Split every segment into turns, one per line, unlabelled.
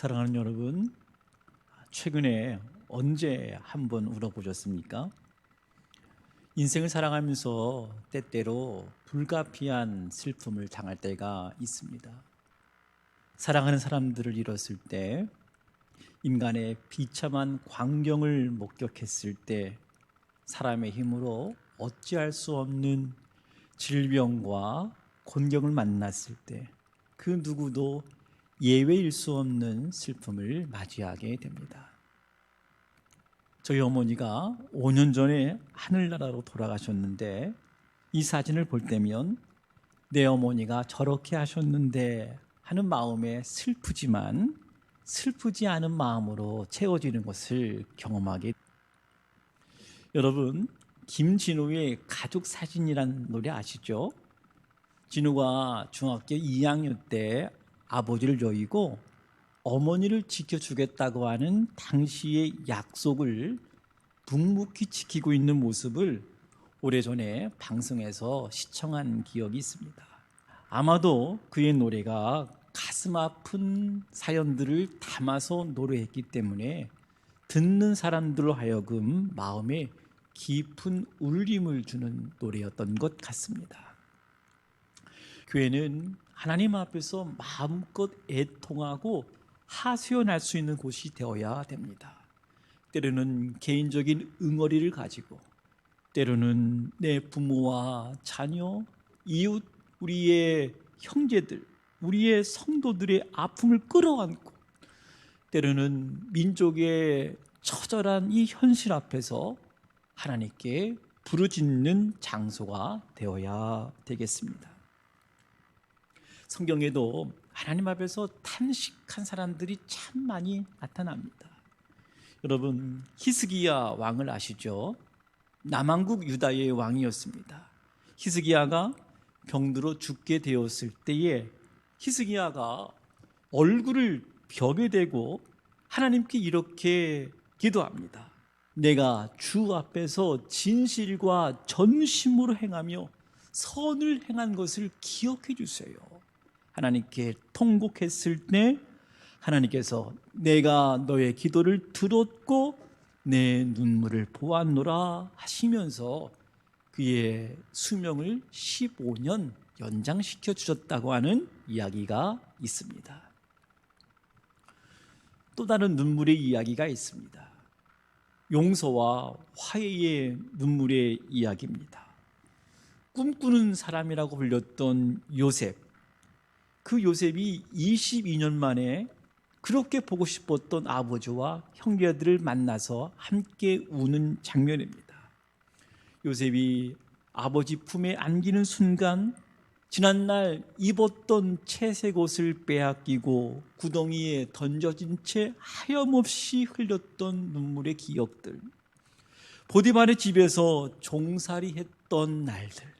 사랑하는 여러분, 최근에 언제 한 번 울어보셨습니까? 인생을 살아가면서 때때로 불가피한 슬픔을 당할 때가 있습니다. 사랑하는 사람들을 잃었을 때, 인간의 비참한 광경을 목격했을 때, 사람의 힘으로 어찌할 수 없는 질병과 곤경을 만났을 때, 그 누구도 예외일 수 없는 슬픔을 맞이하게 됩니다. 저희 어머니가 5년 전에 하늘나라로 돌아가셨는데 이 사진을 볼 때면 내 어머니가 저렇게 하셨는데 하는 마음에 슬프지만 슬프지 않은 마음으로 채워지는 것을 경험하게 여러분 김진우의 가족 사진이란 노래 아시죠? 진우가 중학교 2학년 때 아버지를 저이고 어머니를 지켜주겠다고 하는 당시의 약속을 묵묵히 지키고 있는 모습을 오래전에 방송에서 시청한 기억이 있습니다. 아마도 그의 노래가 가슴 아픈 사연들을 담아서 노래했기 때문에 듣는 사람들로 하여금 마음에 깊은 울림을 주는 노래였던 것 같습니다. 교회는 하나님 앞에서 마음껏 애통하고 하소연할 수 있는 곳이 되어야 됩니다. 때로는 개인적인 응어리를 가지고 때로는 내 부모와 자녀, 이웃, 우리의 형제들, 우리의 성도들의 아픔을 끌어안고 때로는 민족의 처절한 이 현실 앞에서 하나님께 부르짖는 장소가 되어야 되겠습니다. 성경에도 하나님 앞에서 탄식한 사람들이 참 많이 나타납니다. 여러분 히스기야 왕을 아시죠? 남왕국 유다의 왕이었습니다. 히스기야가 병들어 죽게 되었을 때에 히스기야가 얼굴을 벽에 대고 하나님께 이렇게 기도합니다. 내가 주 앞에서 진실과 전심으로 행하며 선을 행한 것을 기억해 주세요. 하나님께 통곡했을 때 하나님께서 내가 너의 기도를 들었고 내 눈물을 보았노라 하시면서 그의 수명을 15년 연장시켜 주셨다고 하는 이야기가 있습니다. 또 다른 눈물의 이야기가 있습니다. 용서와 화해의 눈물의 이야기입니다. 꿈꾸는 사람이라고 불렸던 요셉. 그 요셉이 22년 만에 그렇게 보고 싶었던 아버지와 형제들을 만나서 함께 우는 장면입니다. 요셉이 아버지 품에 안기는 순간 지난날 입었던 채색 옷을 빼앗기고 구덩이에 던져진 채 하염없이 흘렸던 눈물의 기억들 보디발의 집에서 종살이 했던 날들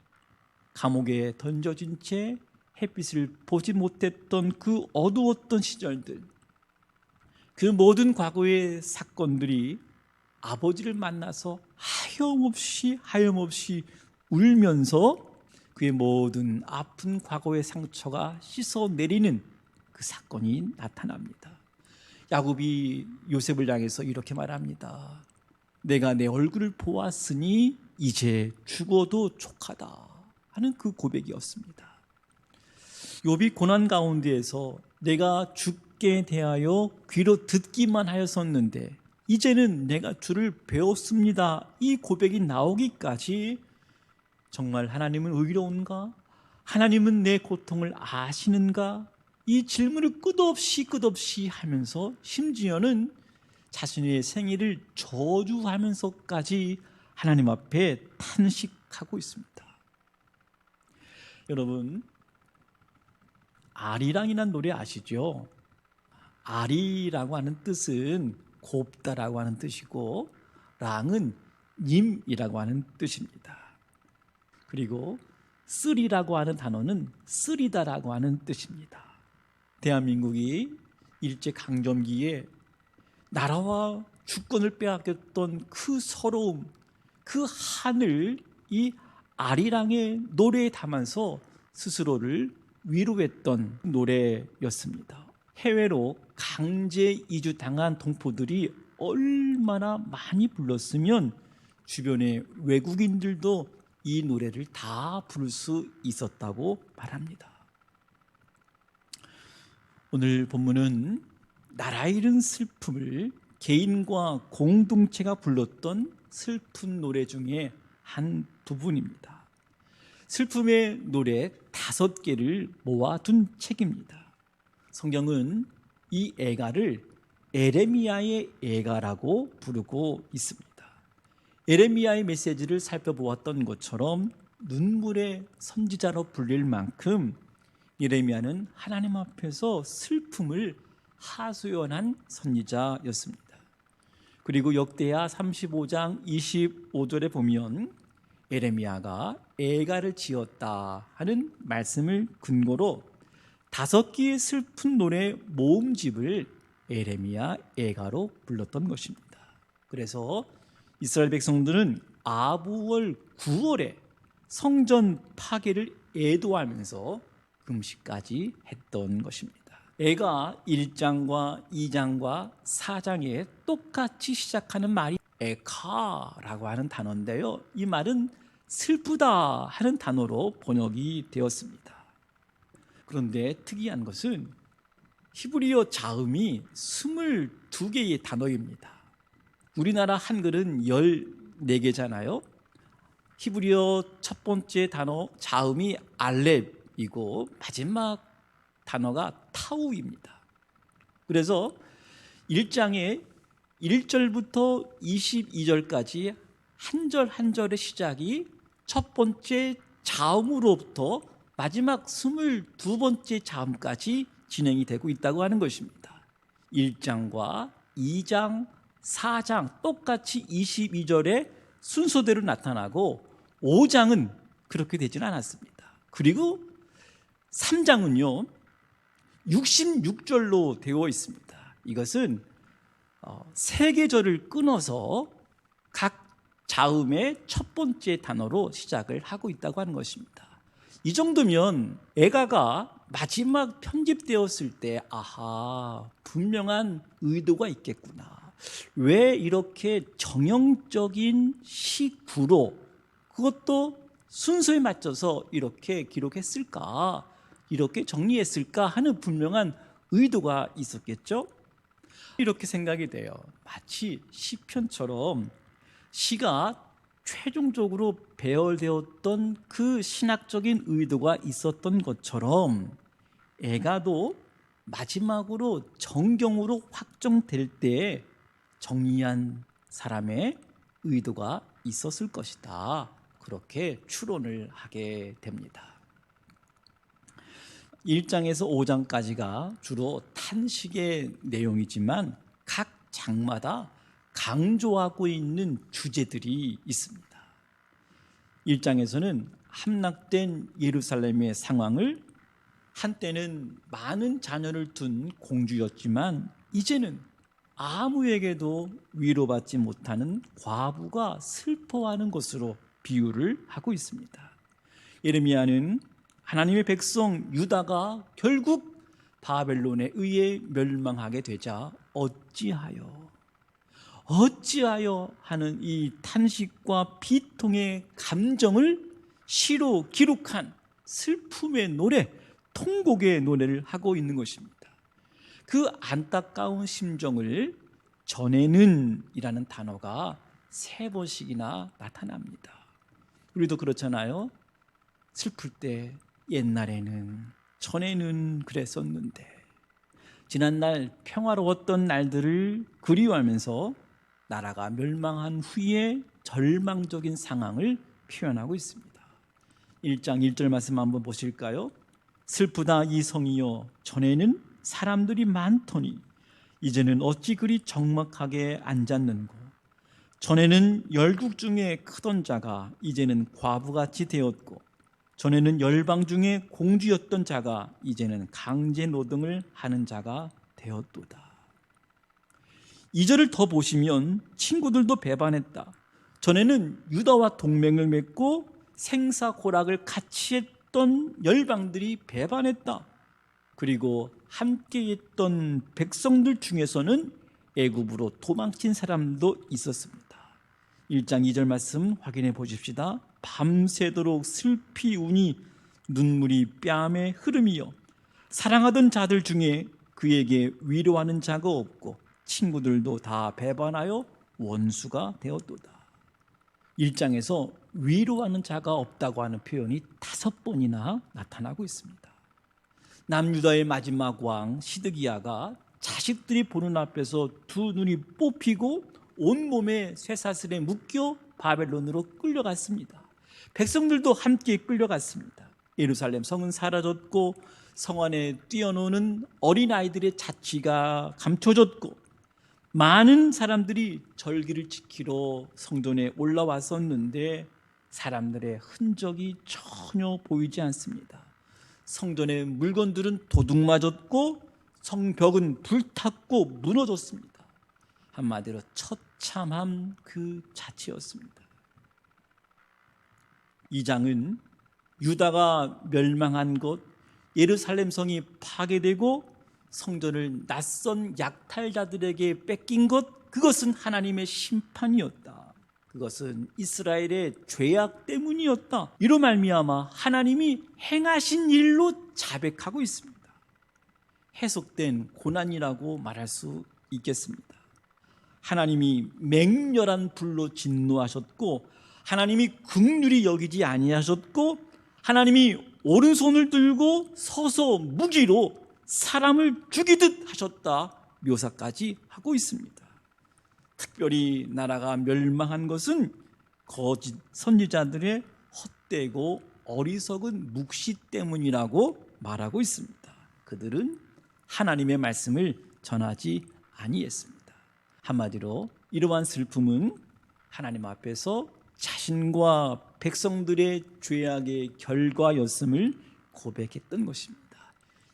감옥에 던져진 채 햇빛을 보지 못했던 그 어두웠던 시절들 그 모든 과거의 사건들이 아버지를 만나서 하염없이 하염없이 울면서 그의 모든 아픈 과거의 상처가 씻어 내리는 그 사건이 나타납니다. 야곱이 요셉을 향해서 이렇게 말합니다. 내가 내 얼굴을 보았으니 이제 죽어도 족하다 하는 그 고백이었습니다. 욥이 고난 가운데에서 내가 죽게 대하여 귀로 듣기만 하였었는데 이제는 내가 주를 배웠습니다. 이 고백이 나오기까지 정말 하나님은 의로운가? 하나님은 내 고통을 아시는가? 이 질문을 끝없이 끝없이 하면서 심지어는 자신의 생일을 저주하면서까지 하나님 앞에 탄식하고 있습니다. 여러분, 아리랑이라는 노래 아시죠? 아리라고 하는 뜻은 곱다라고 하는 뜻이고 랑은 님이라고 하는 뜻입니다. 그리고 쓰리라고 하는 단어는 쓰리다라고 하는 뜻입니다. 대한민국이 일제 강점기에 나라와 주권을 빼앗겼던 그 서러움, 그 한을 이 아리랑의 노래에 담아서 스스로를 위로했던 노래였습니다. 해외로 강제 이주 당한 동포들이 얼마나 많이 불렀으면 주변의 외국인들도 이 노래를 다 부를 수 있었다고 말합니다. 오늘 본문은 나라 잃은 슬픔을 개인과 공동체가 불렀던 슬픈 노래 중에 한 부분입니다. 슬픔의 노래 다섯 개를 모아둔 책입니다. 성경은 이 애가를 에레미야의 애가라고 부르고 있습니다. 에레미야의 메시지를 살펴보았던 것처럼 눈물의 선지자로 불릴 만큼 예레미야는 하나님 앞에서 슬픔을 하소연한 선지자였습니다. 그리고 역대하 35장 25절에 보면 에레미야가 애가를 지었다 하는 말씀을 근거로 다섯 개의 슬픈 노래 모음집을 에레미야 애가로 불렀던 것입니다. 그래서 이스라엘 백성들은 아부월 9월에 성전 파괴를 애도하면서 금식까지 했던 것입니다. 애가 1장과 2장과 4장에 똑같이 시작하는 말이 에카라고 하는 단어인데요. 이 말은 슬프다 하는 단어로 번역이 되었습니다. 그런데 특이한 것은 히브리어 자음이 22개의 단어입니다. 우리나라 한글은 14개잖아요. 히브리어 첫 번째 단어 자음이 알렙이고 마지막 단어가 타우입니다. 그래서 1장에 1절부터 22절까지 한 절 한 절의 시작이 첫 번째 자음으로부터 마지막 22번째 자음까지 진행이 되고 있다고 하는 것입니다. 1장과 2장, 4장 똑같이 22절에 순서대로 나타나고 5장은 그렇게 되지는 않았습니다. 그리고 3장은요. 66절로 되어 있습니다. 이것은 어, 세 계절을 끊어서 각 자음의 첫 번째 단어로 시작을 하고 있다고 하는 것입니다. 이 정도면 애가가 마지막 편집되었을 때 아하 분명한 의도가 있겠구나. 왜 이렇게 정형적인 시구로 그것도 순서에 맞춰서 이렇게 기록했을까? 이렇게 정리했을까 하는 분명한 의도가 있었겠죠? 이렇게 생각이 돼요. 마치 시편처럼 시가 최종적으로 배열되었던 그 신학적인 의도가 있었던 것처럼 애가도 마지막으로 정경으로 확정될 때 정리한 사람의 의도가 있었을 것이다. 그렇게 추론을 하게 됩니다. 1장에서 5장까지가 주로 탄식의 내용이지만 각 장마다 강조하고 있는 주제들이 있습니다. 1장에서는 함락된 예루살렘의 상황을 한때는 많은 자녀를 둔 공주였지만 이제는 아무에게도 위로받지 못하는 과부가 슬퍼하는 것으로 비유를 하고 있습니다. 예레미야는 하나님의 백성 유다가 결국 바벨론에 의해 멸망하게 되자 어찌하여 어찌하여 하는 이 탄식과 비통의 감정을 시로 기록한 슬픔의 노래, 통곡의 노래를 하고 있는 것입니다. 그 안타까운 심정을 전에는이라는 단어가 세 번씩이나 나타납니다. 우리도 그렇잖아요. 슬플 때 옛날에는 전에는 그랬었는데 지난날 평화로웠던 날들을 그리워하면서 나라가 멸망한 후에 절망적인 상황을 표현하고 있습니다. 1장 1절 말씀 한번 보실까요? 슬프다 이 성이여 전에는 사람들이 많더니 이제는 어찌 그리 적막하게 앉았는고 전에는 열국 중에 크던 자가 이제는 과부같이 되었고 전에는 열방 중에 공주였던 자가 이제는 강제 노동을 하는 자가 되었도다. 이절을 더 보시면 친구들도 배반했다. 전에는 유다와 동맹을 맺고 생사고락을 같이 했던 열방들이 배반했다. 그리고 함께 했던 백성들 중에서는 애굽으로 도망친 사람도 있었습니다. 1장 2절 말씀 확인해 보십시다. 밤새도록 슬피 우니 눈물이 뺨에 흐름이요 사랑하던 자들 중에 그에게 위로하는 자가 없고 친구들도 다 배반하여 원수가 되었도다. 1장에서 위로하는 자가 없다고 하는 표현이 다섯 번이나 나타나고 있습니다. 남유다의 마지막 왕 시드기야가 자식들이 보는 앞에서 두 눈이 뽑히고 온몸에 쇠사슬에 묶여 바벨론으로 끌려갔습니다. 백성들도 함께 끌려갔습니다. 예루살렘 성은 사라졌고 성 안에 뛰어노는 어린아이들의 자취가 감춰졌고 많은 사람들이 절기를 지키러 성전에 올라왔었는데 사람들의 흔적이 전혀 보이지 않습니다. 성전의 물건들은 도둑 맞았고 성벽은 불탔고 무너졌습니다. 한마디로 처참한 그 자체였습니다. 이 장은 유다가 멸망한 것, 예루살렘 성이 파괴되고 성전을 낯선 약탈자들에게 뺏긴 것, 그것은 하나님의 심판이었다. 그것은 이스라엘의 죄악 때문이었다. 이로 말미암아 하나님이 행하신 일로 자백하고 있습니다. 해석된 고난이라고 말할 수 있겠습니다. 하나님이 맹렬한 불로 진노하셨고 하나님이 극률이 여기지 아니하셨고 하나님이 오른손을 들고 서서 무기로 사람을 죽이듯 하셨다 묘사까지 하고 있습니다. 특별히 나라가 멸망한 것은 거짓 선지자들의 헛되고 어리석은 묵시 때문이라고 말하고 있습니다. 그들은 하나님의 말씀을 전하지 아니했습니다. 한마디로 이러한 슬픔은 하나님 앞에서 자신과 백성들의 죄악의 결과였음을 고백했던 것입니다.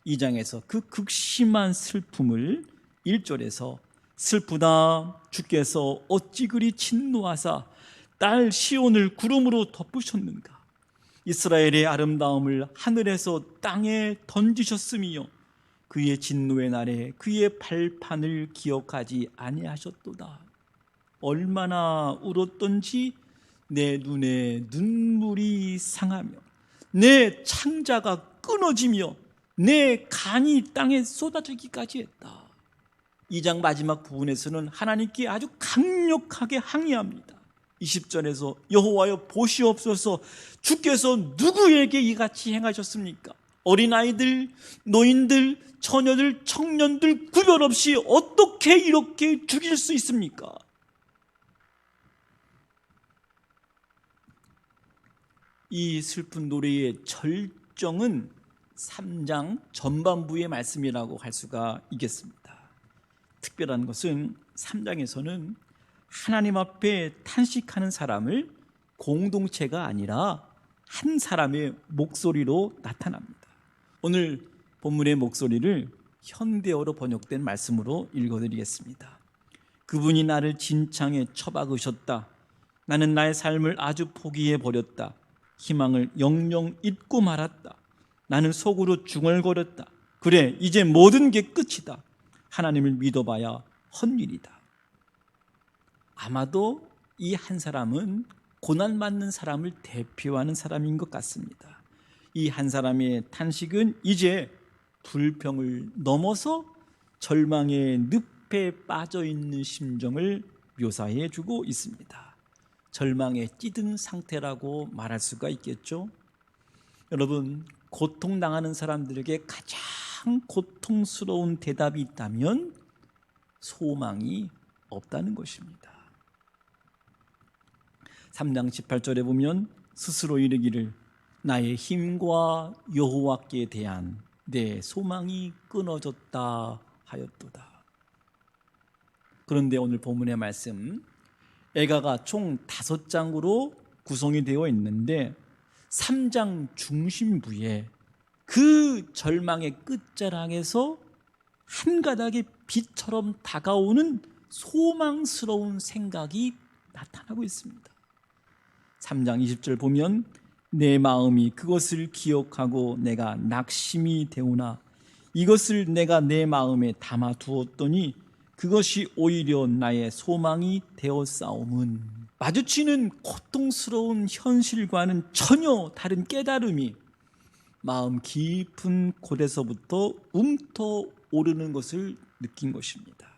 이 장에서 그 극심한 슬픔을 1절에서 슬프다 주께서 어찌 그리 진노하사 딸 시온을 구름으로 덮으셨는가? 이스라엘의 아름다움을 하늘에서 땅에 던지셨음이요. 그의 진노의 날에 그의 발판을 기억하지 아니하셨도다. 얼마나 울었던지 내 눈에 눈물이 상하며 내 창자가 끊어지며 내 간이 땅에 쏟아지기까지 했다. 이 장 마지막 부분에서는 하나님께 아주 강력하게 항의합니다. 20절에서 여호와여 보시옵소서 주께서 누구에게 이같이 행하셨습니까? 어린아이들, 노인들, 처녀들, 청년들 구별 없이 어떻게 이렇게 죽일 수 있습니까? 이 슬픈 노래의 절정은 3장 전반부의 말씀이라고 할 수가 있겠습니다. 특별한 것은 3장에서는 하나님 앞에 탄식하는 사람을 공동체가 아니라 한 사람의 목소리로 나타납니다. 오늘 본문의 목소리를 현대어로 번역된 말씀으로 읽어드리겠습니다. 그분이 나를 진창에 처박으셨다. 나는 나의 삶을 아주 포기해 버렸다. 희망을 영영 잊고 말았다. 나는 속으로 중얼거렸다. 그래, 이제 모든 게 끝이다. 하나님을 믿어봐야 헛일이다. 아마도 이 한 사람은 고난받는 사람을 대표하는 사람인 것 같습니다. 이 한 사람의 탄식은 이제 불평을 넘어서 절망의 늪에 빠져 있는 심정을 묘사해 주고 있습니다. 절망에 찌든 상태라고 말할 수가 있겠죠. 여러분, 고통당하는 사람들에게 가장 고통스러운 대답이 있다면 소망이 없다는 것입니다. 3장 18절에 보면 스스로 이르기를 나의 힘과 여호와께 대한 내 소망이 끊어졌다 하였도다. 그런데 오늘 본문의 말씀 애가가 총 다섯 장으로 구성이 되어 있는데 3장 중심부에 그 절망의 끝자락에서 한 가닥의 빛처럼 다가오는 소망스러운 생각이 나타나고 있습니다. 3장 20절 보면 내 마음이 그것을 기억하고 내가 낙심이 되오나 이것을 내가 내 마음에 담아 두었더니 그것이 오히려 나의 소망이 되어 싸움은 마주치는 고통스러운 현실과는 전혀 다른 깨달음이 마음 깊은 곳에서부터 움터 오르는 것을 느낀 것입니다.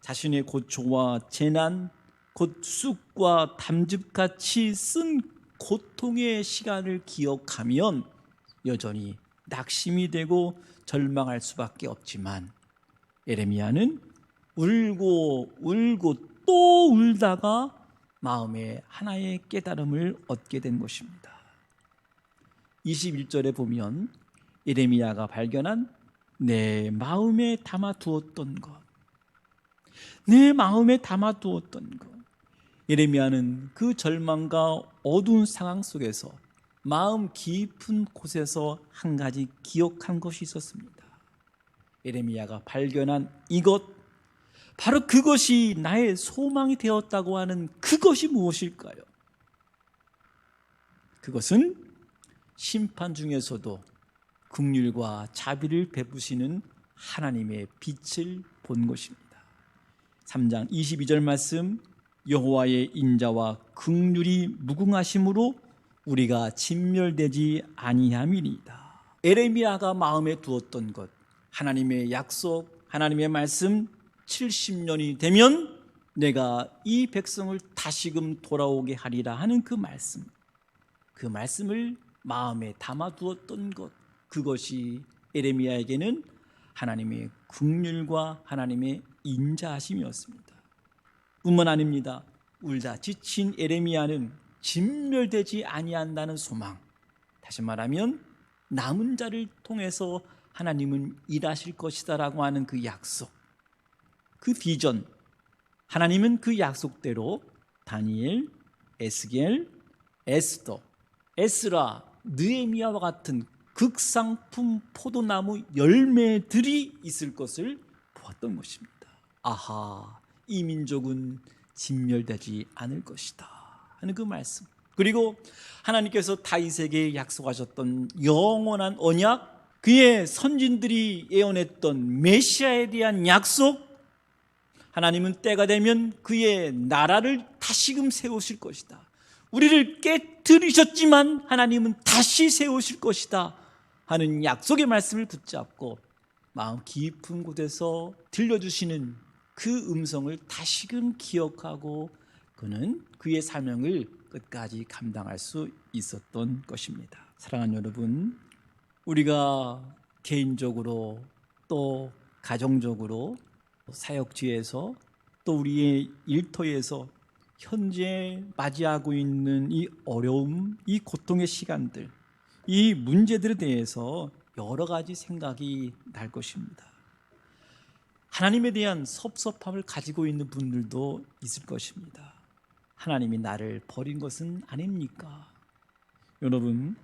자신의 고초와 재난, 곧 쑥과 담즙같이 쓴 고통의 시간을 기억하면 여전히 낙심이 되고 절망할 수밖에 없지만 에레미야는 울고 울고 또 울다가 마음에 하나의 깨달음을 얻게 된 것입니다. 21절에 보면 에레미야가 발견한 내 마음에 담아 두었던 것, 내 마음에 담아 두었던 것. 예레미야는 그 절망과 어두운 상황 속에서 마음 깊은 곳에서 한 가지 기억한 것이 있었습니다. 예레미야가 발견한 이것, 바로 그것이 나의 소망이 되었다고 하는 그것이 무엇일까요? 그것은 심판 중에서도 긍휼과 자비를 베푸시는 하나님의 빛을 본 것입니다. 3장 22절 말씀 여호와의 인자와 긍휼이 무궁하심으로 우리가 진멸되지 아니함이니이다. 에레미야가 마음에 두었던 것 하나님의 약속 하나님의 말씀 70년이 되면 내가 이 백성을 다시금 돌아오게 하리라 하는 그 말씀 그 말씀을 마음에 담아 두었던 것 그것이 에레미야에게는 하나님의 국률과 하나님의 인자하심이었습니다. 뿐만 아닙니다. 울다 지친 에레미야는 진멸되지 아니한다는 소망. 다시 말하면 남은 자를 통해서 하나님은 일하실 것이다라고 하는 그 약속. 그 비전. 하나님은 그 약속대로 다니엘, 에스겔, 에스더, 에스라, 느헤미야와 같은 극상품 포도나무 열매들이 있을 것을 보았던 것입니다. 아하, 이 민족은 진멸되지 않을 것이다 하는 그 말씀. 그리고 하나님께서 다윗에게 약속하셨던 영원한 언약, 그의 선진들이 예언했던 메시아에 대한 약속, 하나님은 때가 되면 그의 나라를 다시금 세우실 것이다. 우리를 깨뜨리셨지만 하나님은 다시 세우실 것이다. 하는 약속의 말씀을 붙잡고 마음 깊은 곳에서 들려주시는 그 음성을 다시금 기억하고 그는 그의 사명을 끝까지 감당할 수 있었던 것입니다. 사랑하는 여러분, 우리가 개인적으로 또 가정적으로 사역지에서 또 우리의 일터에서 현재 맞이하고 있는 이 어려움, 이 고통의 시간들, 이 문제들에 대해서 여러 가지 생각이 날 것입니다. 하나님에 대한 섭섭함을 가지고 있는 분들도 있을 것입니다. 하나님이 나를 버린 것은 아닙니까? 여러분,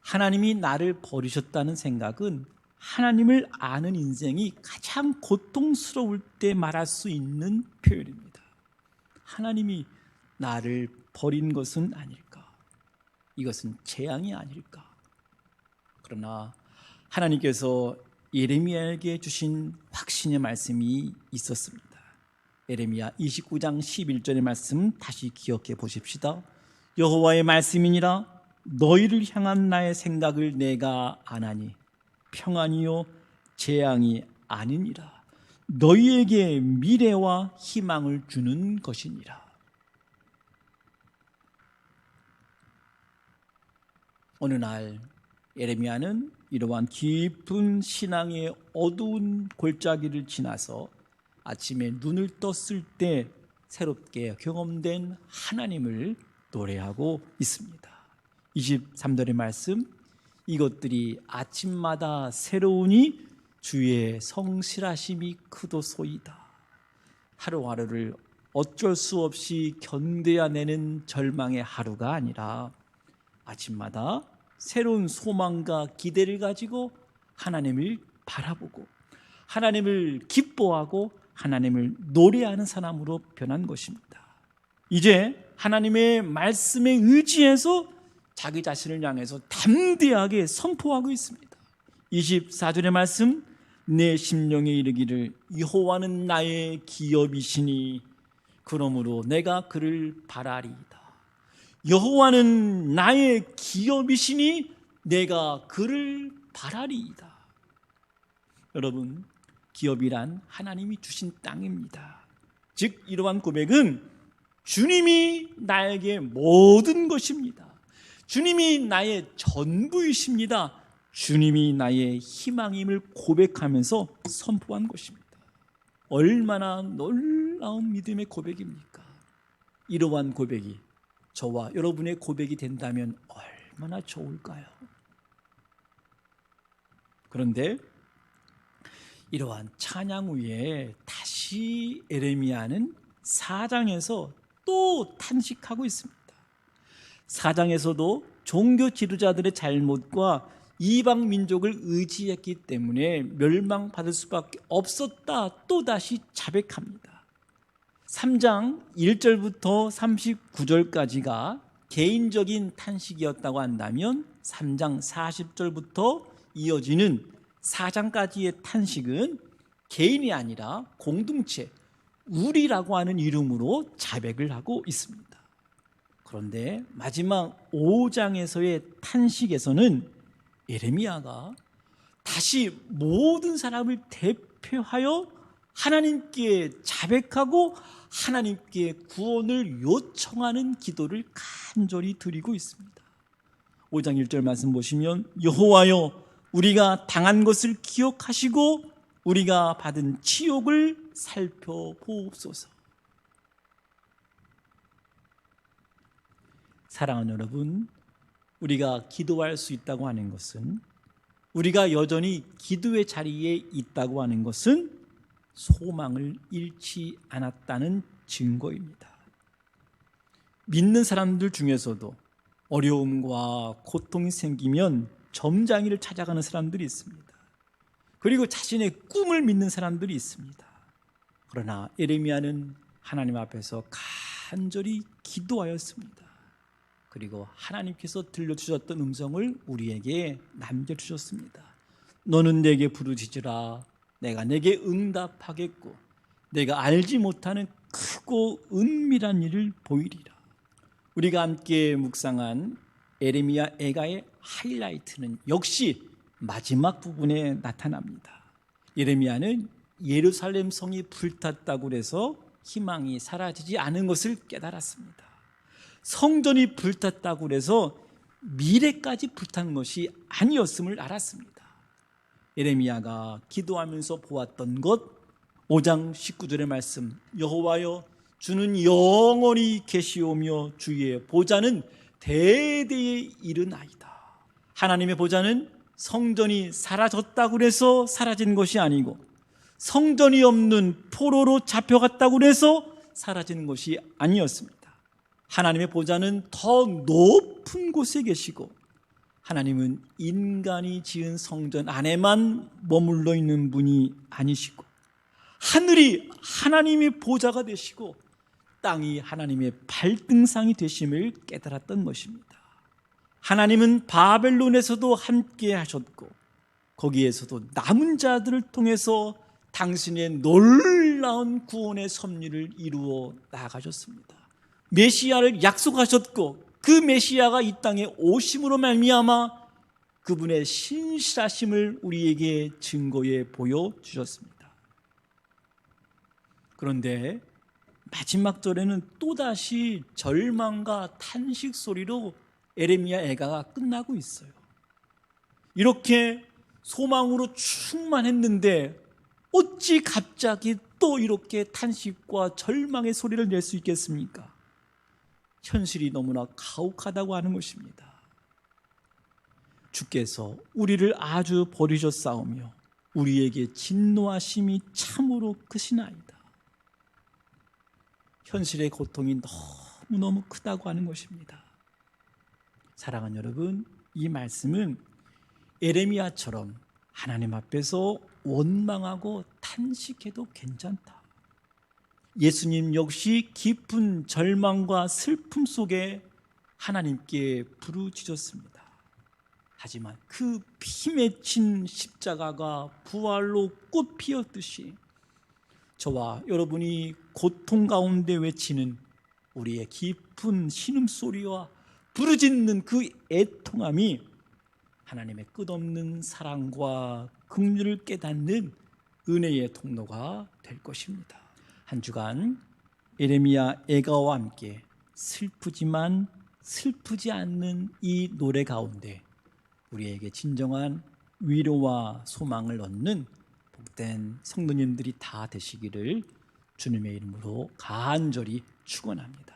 하나님이 나를 버리셨다는 생각은 하나님을 아는 인생이 가장 고통스러울 때 말할 수 있는 표현입니다. 하나님이 나를 버린 것은 아닐까? 이것은 재앙이 아닐까? 그러나 하나님께서 예레미야에게 주신 확신의 말씀이 있었습니다. 예레미야 29장 11절의 말씀 다시 기억해 보십시다. 여호와의 말씀이니라 너희를 향한 나의 생각을 내가 아나니 평안이요 재앙이 아니니라 너희에게 미래와 희망을 주는 것이니라. 어느 날 예레미야는 이러한 깊은 신앙의 어두운 골짜기를 지나서 아침에 눈을 떴을 때 새롭게 경험된 하나님을 노래하고 있습니다. 23절의 말씀 이것들이 아침마다 새로우니 주의 성실하심이 크도소이다. 하루하루를 어쩔 수 없이 견뎌내는 절망의 하루가 아니라 아침마다 새로운 소망과 기대를 가지고 하나님을 바라보고 하나님을 기뻐하고 하나님을 노래하는 사람으로 변한 것입니다. 이제 하나님의 말씀에 의지해서 자기 자신을 향해서 담대하게 선포하고 있습니다. 24절의 말씀 내 심령에 이르기를 여호와는 나의 기업이시니 그러므로 내가 그를 바라리이다. 여호와는 나의 기업이시니 내가 그를 바라리이다. 여러분, 기업이란 하나님이 주신 땅입니다. 즉 이러한 고백은 주님이 나에게 모든 것입니다. 주님이 나의 전부이십니다. 주님이 나의 희망임을 고백하면서 선포한 것입니다. 얼마나 놀라운 믿음의 고백입니까? 이러한 고백이 저와 여러분의 고백이 된다면 얼마나 좋을까요? 그런데 이러한 찬양 후에 다시 에레미야는 사장에서 또 탄식하고 있습니다. 사장에서도 종교 지도자들의 잘못과 이방 민족을 의지했기 때문에 멸망받을 수밖에 없었다 또 다시 자백합니다. 3장 1절부터 39절까지가 개인적인 탄식이었다고 한다면 3장 40절부터 이어지는 4장까지의 탄식은 개인이 아니라 공동체, 우리라고 하는 이름으로 자백을 하고 있습니다. 그런데 마지막 5장에서의 탄식에서는 예레미야가 다시 모든 사람을 대표하여 하나님께 자백하고 하나님께 구원을 요청하는 기도를 간절히 드리고 있습니다. 5장 1절 말씀 보시면 여호와여 우리가 당한 것을 기억하시고 우리가 받은 치욕을 살펴보옵소서. 사랑하는 여러분, 우리가 기도할 수 있다고 하는 것은 우리가 여전히 기도의 자리에 있다고 하는 것은 소망을 잃지 않았다는 증거입니다. 믿는 사람들 중에서도 어려움과 고통이 생기면 점장이를 찾아가는 사람들이 있습니다. 그리고 자신의 꿈을 믿는 사람들이 있습니다. 그러나 에레미야는 하나님 앞에서 간절히 기도하였습니다. 그리고 하나님께서 들려주셨던 음성을 우리에게 남겨주셨습니다. 너는 내게 부르짖으라. 내가 내게 응답하겠고, 내가 알지 못하는 크고 은밀한 일을 보이리라. 우리가 함께 묵상한 에레미야 애가의 하이라이트는 역시 마지막 부분에 나타납니다. 예레미야는 예루살렘 성이 불탔다고 해서 희망이 사라지지 않은 것을 깨달았습니다. 성전이 불탔다고 해서 미래까지 불탄 것이 아니었음을 알았습니다. 예레미야가 기도하면서 보았던 것 5장 19절의 말씀 여호와여 주는 영원히 계시오며 주의 보좌는 대대에 이르나이다. 하나님의 보좌는 성전이 사라졌다고 해서 사라진 것이 아니고 성전이 없는 포로로 잡혀갔다고 해서 사라지는 것이 아니었습니다. 하나님의 보좌는 더 높은 곳에 계시고 하나님은 인간이 지은 성전 안에만 머물러 있는 분이 아니시고 하늘이 하나님의 보좌가 되시고 땅이 하나님의 발등상이 되심을 깨달았던 것입니다. 하나님은 바벨론에서도 함께 하셨고 거기에서도 남은 자들을 통해서 당신의 놀라운 구원의 섭리를 이루어 나가셨습니다. 메시아를 약속하셨고 그 메시아가 이 땅에 오심으로 말미암아 그분의 신실하심을 우리에게 증거해 보여 주셨습니다. 그런데 마지막 절에는 또다시 절망과 탄식 소리로 에레미야 애가가 끝나고 있어요. 이렇게 소망으로 충만했는데 어찌 갑자기 또 이렇게 탄식과 절망의 소리를 낼 수 있겠습니까? 현실이 너무나 가혹하다고 하는 것입니다. 주께서 우리를 아주 버리셨사오며 우리에게 진노하심이 참으로 크시나이다. 현실의 고통이 너무너무 크다고 하는 것입니다. 사랑하는 여러분, 이 말씀은 에레미야처럼 하나님 앞에서 원망하고 탄식해도 괜찮다. 예수님 역시 깊은 절망과 슬픔 속에 하나님께 부르짖었습니다. 하지만 그 피 맺힌 십자가가 부활로 꽃 피었듯이 저와 여러분이 고통 가운데 외치는 우리의 깊은 신음소리와 부르짖는 그 애통함이 하나님의 끝없는 사랑과 긍휼을 깨닫는 은혜의 통로가 될 것입니다. 한 주간 에레미야 애가와 함께 슬프지만 슬프지 않는 이 노래 가운데 우리에게 진정한 위로와 소망을 얻는 복된 성도님들이 다 되시기를 주님의 이름으로 간절히 축원합니다.